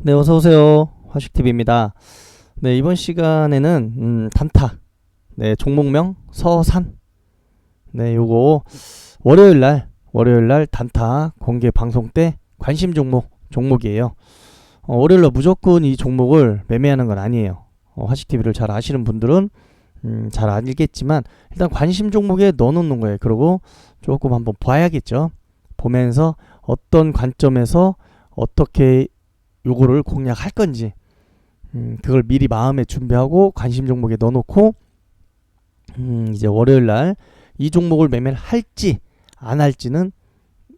네, 어서 오세요. 화식TV입니다. 네, 이번 시간에는 음, 단타. 네, 종목명 서산. 네, 요거 월요일 날 월요일 날 단타 공개 방송 때 관심 종목 종목이에요. 어, 월요일 날 무조건 이 종목을 매매하는 건 아니에요. 어, 화식TV를 잘 아시는 분들은 음, 잘 알겠지만 일단 관심 종목에 넣어 놓는 거예요. 그리고 조금 한번 봐야겠죠. 보면서 어떤 관점에서 어떻게 요거를 공략할 건지 음, 그걸 미리 마음에 준비하고 관심 종목에 넣어놓고 음, 이제 월요일 날 이 종목을 매매를 할지 안 할지는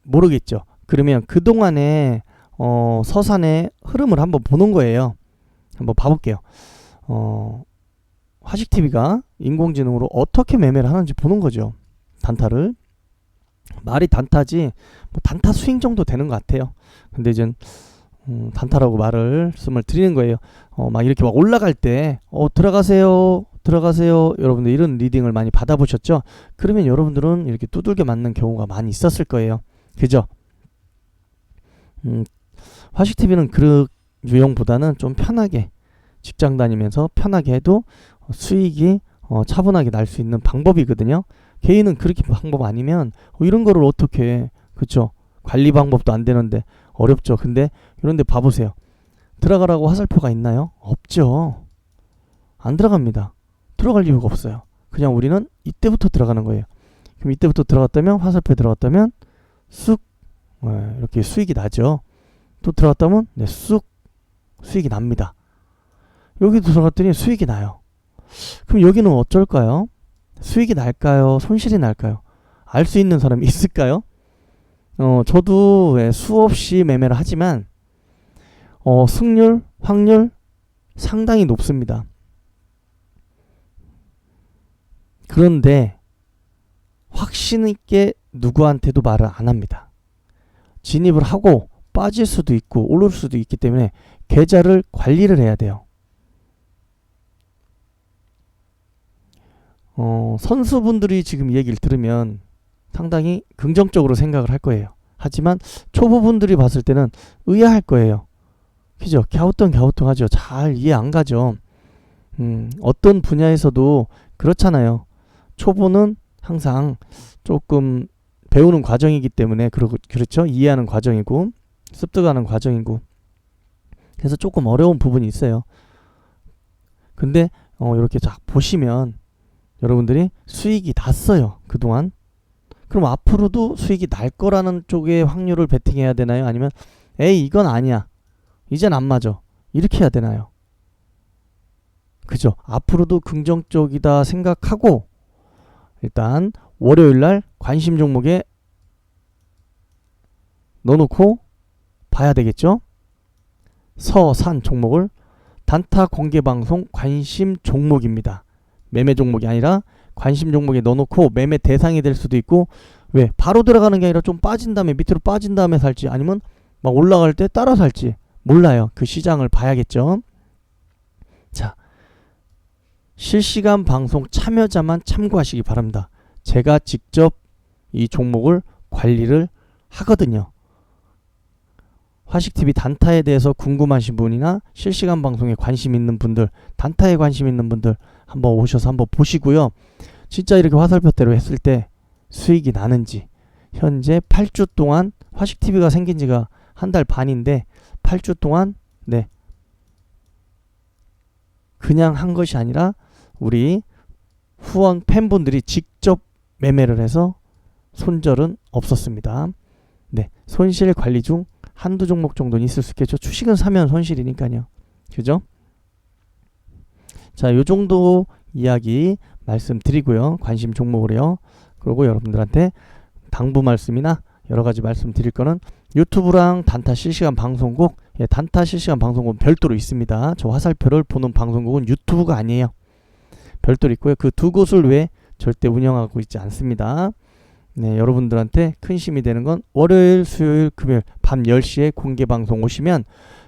모르겠죠. 그러면 그 동안에 어, 서산의 흐름을 한번 보는 거예요. 한번 봐볼게요. 어, 화식 TV가 인공지능으로 어떻게 매매를 하는지 보는 거죠. 단타를 말이 단타지 뭐 단타 스윙 정도 되는 것 같아요. 근데 이제 음, 단타라고 말을 말씀을 드리는 거예요. 어, 막 이렇게 막 올라갈 때, 어, 들어가세요, 들어가세요. 여러분들 이런 리딩을 많이 받아보셨죠? 그러면 여러분들은 이렇게 두들겨 맞는 경우가 많이 있었을 거예요. 그죠? 음, 화식TV는 그 유형보다는 좀 편하게 직장 다니면서 편하게 해도 수익이 어, 차분하게 날 수 있는 방법이거든요. 개인은 그렇게 방법 아니면 어, 이런 거를 어떻게 해. 그쵸? 관리 방법도 안 되는데 어렵죠. 근데 이런데 봐보세요. 들어가라고 화살표가 있나요? 없죠. 안 들어갑니다. 들어갈 이유가 없어요. 그냥 우리는 이때부터 들어가는 거예요. 그럼 이때부터 들어갔다면 화살표에 들어갔다면 쑥 네, 이렇게 수익이 나죠. 또 들어갔다면 네, 쑥 수익이 납니다. 여기도 들어갔더니 수익이 나요. 그럼 여기는 어쩔까요? 수익이 날까요? 손실이 날까요? 알 수 있는 사람이 있을까요? 어, 저도 예, 수없이 매매를 하지만 어, 승률, 확률 상당히 높습니다. 그런데 확신 있게 누구한테도 말을 안 합니다. 진입을 하고 빠질 수도 있고 오를 수도 있기 때문에 계좌를 관리를 해야 돼요. 어, 선수분들이 지금 이 얘기를 들으면 상당히 긍정적으로 생각을 할 거예요. 하지만 초보분들이 봤을 때는 의아할 거예요. 그죠? 갸우뚱 갸우뚱 하죠. 잘 이해 안 가죠. 음, 어떤 분야에서도 그렇잖아요. 초보는 항상 조금 배우는 과정이기 때문에 그러, 그렇죠. 이해하는 과정이고 습득하는 과정이고 그래서 조금 어려운 부분이 있어요. 근데 어, 이렇게 쫙 보시면 여러분들이 수익이 났어요. 그동안. 그럼 앞으로도 수익이 날 거라는 쪽에 확률을 베팅해야 되나요? 아니면 에이 이건 아니야. 이젠 안 맞아. 이렇게 해야 되나요? 그죠? 앞으로도 긍정적이다 생각하고 일단 월요일 날 관심 종목에 넣어놓고 봐야 되겠죠? 서산 종목을 단타 공개 방송 관심 종목입니다. 매매 종목이 아니라 관심 종목에 넣어놓고 매매 대상이 될 수도 있고 왜 바로 들어가는 게 아니라 좀 빠진 다음에 밑으로 빠진 다음에 살지 아니면 막 올라갈 때 따라 살지 몰라요. 그 시장을 봐야겠죠. 자 실시간 방송 참여자만 참고하시기 바랍니다. 제가 직접 이 종목을 관리를 하거든요. 화식TV 단타에 대해서 궁금하신 분이나 실시간 방송에 관심 있는 분들, 단타에 관심 있는 분들 한번 오셔서 한번 보시고요. 진짜 이렇게 화살표대로 했을 때 수익이 나는지 현재 8주 동안 화식TV가 생긴 지가 한 달 반인데 8주 동안 네 그냥 한 것이 아니라 우리 후원 팬분들이 직접 매매를 해서 손절은 없었습니다. 네 손실 관리 중 한두 종목 정도는 있을 수 있겠죠. 주식은 사면 손실이니까요. 그죠? 자, 요 정도 이야기 말씀드리고요. 관심 종목으로요. 그리고 여러분들한테 당부 말씀이나 여러 가지 말씀드릴 거는 유튜브랑 단타 실시간 방송국, 예, 단타 실시간 방송국 별도로 있습니다. 저 화살표를 보는 방송국은 유튜브가 아니에요. 별도로 있고요. 그 두 곳을 왜 절대 운영하고 있지 않습니다. 네, 여러분들한테 큰 힘이 되는 건 월요일, 수요일, 금요일 밤 10시에 공개 방송 오시면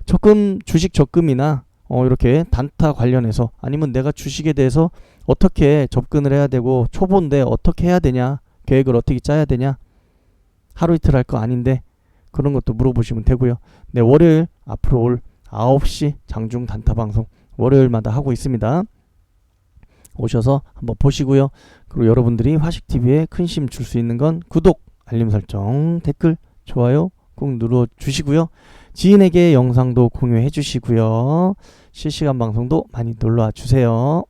적금 주식 적금이나 어, 이렇게 단타 관련해서 아니면 내가 주식에 대해서 어떻게 접근을 해야 되고 초보인데 어떻게 해야 되냐 계획을 어떻게 짜야 되냐 하루 이틀 할 거 아닌데 그런 것도 물어보시면 되고요. 네 월요일 앞으로 올 9시 장중 단타 방송 월요일마다 하고 있습니다. 오셔서 한번 보시고요. 그리고 여러분들이 화식TV에 큰 힘 줄 수 있는 건 구독, 알림 설정, 댓글, 좋아요 꼭 눌러 주시고요. 지인에게 영상도 공유해 주시고요. 실시간 방송도 많이 놀러와 주세요.